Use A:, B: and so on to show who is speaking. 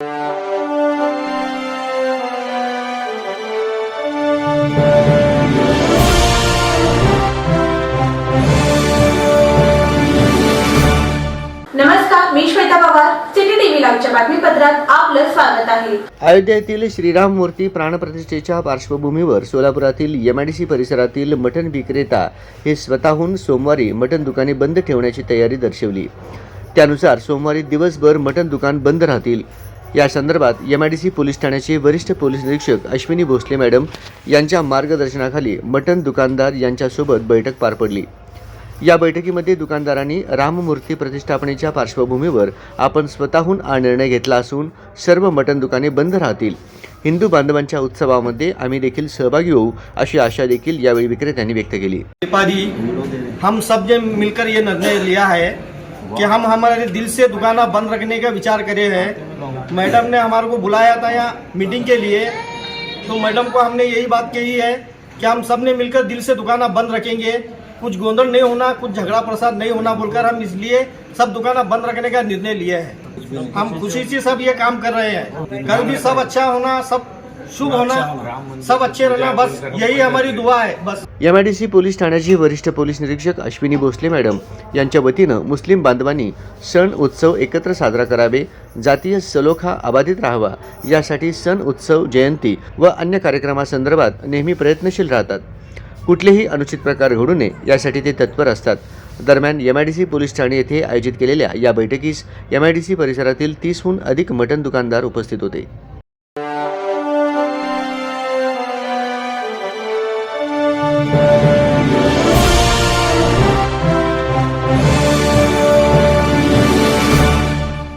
A: नमस्कार मी Shweta Pawar city TV लाईव्हच्या बातमीपत्रात आपलं स्वागत आहे.
B: अयोध्येतील श्रीराम मूर्ती प्राणप्रतिष्ठेच्या पार्श्वभूमीवर सोलापुरातील एमआयडीसी परिसरातील मटण विक्रेता हे स्वतःहून सोमवारी मटण दुकाने बंद ठेवण्याची तयारी दर्शवली. त्यानुसार सोमवारी दिवसभर मटण दुकान बंद राहतील. या संदर्भात M I D C police ठाण्याचे वरिष्ठ पोलीस निरीक्षक अश्विनी भोसले मॅडम यांच्या मार्गदर्शनाखाली मटण दुकानदार यांच्यासोबत बैठक पार पडली. या बैठकीमध्ये दुकानदारांनी राममूर्ती प्रतिष्ठापनेच्या पार्श्वभूमीवर आपण स्वतःहून हा निर्णय घेतला असून सर्व मटण दुकाने बंद राहतील. हिंदू बांधवांच्या उत्सवामध्ये आम्ही देखील सहभागी होऊ अशी आशा देखील यावेळी विक्रेत्यांनी व्यक्त केली.
C: व्यापारी हम सब जे मिलकर ये निर्णय लिया है कि हम हमारे दिल से दुकाना बंद रखने का विचार करे है। मैडम ने हमारे को बुलाया था यहाँ मीटिंग के लिए। तो मैडम को हमने यही बात कही है कि हम सबने मिलकर दिल से दुकाना बंद रखेंगे। कुछ गोंधल नहीं होना, कुछ झगड़ा प्रसाद नहीं होना बोलकर हम इसलिए सब दुकाना बंद रखने का निर्णय लिया है। हम खुशी से सब ये काम कर रहे हैं। कल भी सब अच्छा होना, सब शुभ होना। सब अच्छे रहना बस यही हमारी दुआ है बस।
B: एमआयडीसी पोलीस ठाण्याचे वरिष्ठ पोलीस निरीक्षक अश्विनी भोसले मॅडम यांच्या वतीनं मुस्लिम बांधवांनी सण उत्सव एकत्र साजरा करावे जातीय सलोखा अबाधित राहावा यासाठी सण उत्सव जयंती व अन्य कार्यक्रमासंदर्भात नेहमी प्रयत्नशील राहतात. कुठलेही अनुचित प्रकार घडू नये यासाठी ते तत्पर असतात. दरम्यान एमआयडीसी पोलीस ठाणे येथे आयोजित केलेल्या या बैठकीस एमआयडीसी परिसरातील तीसहून अधिक मटण दुकानदार उपस्थित होते.